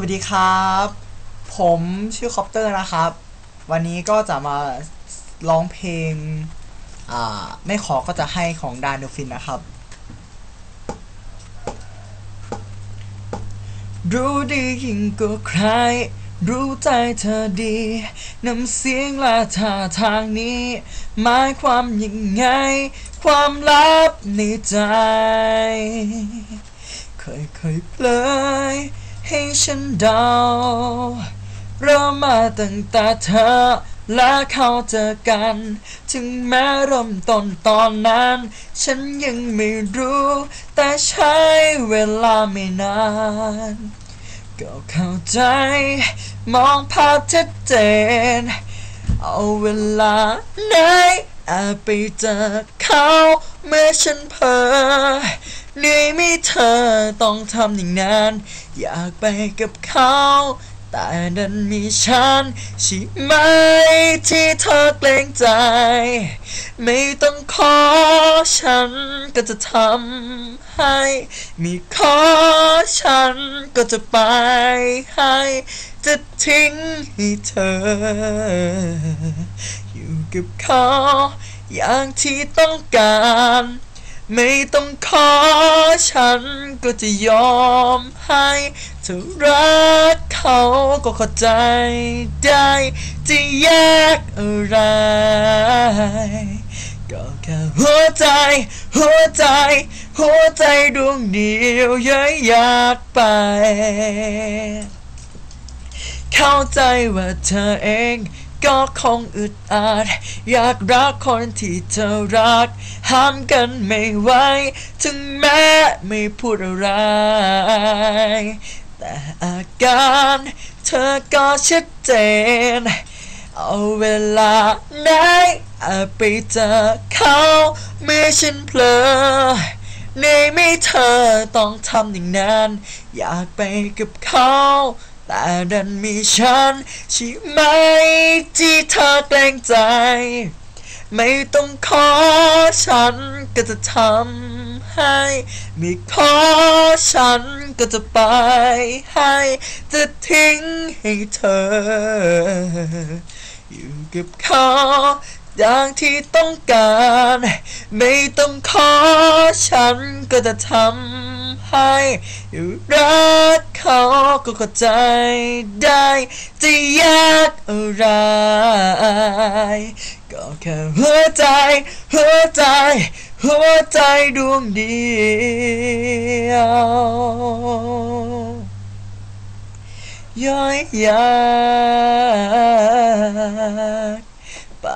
วัสดีครับ ผมชื่อคอปเตอร์นะครับ วันนี้ก็จะมาร้องเพลง อ่า ไม่ขอก็จะให้ของดานโดฟินนะครับ รู้ดียิ่งกว่าใคร รู้ใจเธอดีน้ำเสียงและท่าทางนี้หมายความยังไง ความลับในใจค่อยๆเปลย ให้ฉันเดาเริ่มมาตั้งแต่เธอและเขาเจอกัน ถึงแม้เริ่มต้นตอนนั้น ฉันยังไม่รู้ แต่ใช้เวลาไม่นานก็เข้าใจ มองภาพชัดเจน เอาเวลาไหนอบไปเจอเขาเมื่อฉันเพ้อ เหนื่อยไม่เธอต้องทำอย่างนั้น อยากไปกับเขา แต่ดันมีฉันใช่ไหมที่เธอเกรงใจ ไม่ต้องขอฉันก็จะทำให้ มีขอฉันก็จะไปให้ จะทิ้งให้เธอ อยู่กับเขาอย่างที่ต้องการ ไม่ต้องขอฉันก็จะยอมให้เธอรักเขาก็เข้าใจได้จะแยกอะไร ก็แค่หัวใจ หัวใจ หัวใจดวงเดียวย้ายอยากไป เข้าใจว่าเธอเอง ก็คงอึดอัดอยากรักคนที่เธอรัก ห้ามกันไม่ไหวถึงแม้ไม่พูดอะไร แต่อาการเธอก็ชัดเจน เอาเวลาไหนอาจไปเจอเขาเมื่อฉันเพลอในไม่เธอต้องทำอย่างนั้น อยากไปกับเขา แต่ดันมีฉันใช่ไหมที่เธอเกรงใจ ไม่ต้องขอฉันก็จะทำให้ไม่ขอฉันก็จะไปให้จะทิ้งให้เธอ อยู่กับเขาอย่างที่ต้องการ ไม่ต้องขอฉันก็จะทำ ให้รักเขาก็เข้าใจได้จะยากอะไรก็แค่หัวใจ หัวใจ หัวใจดวงเดียวย้อยยากไป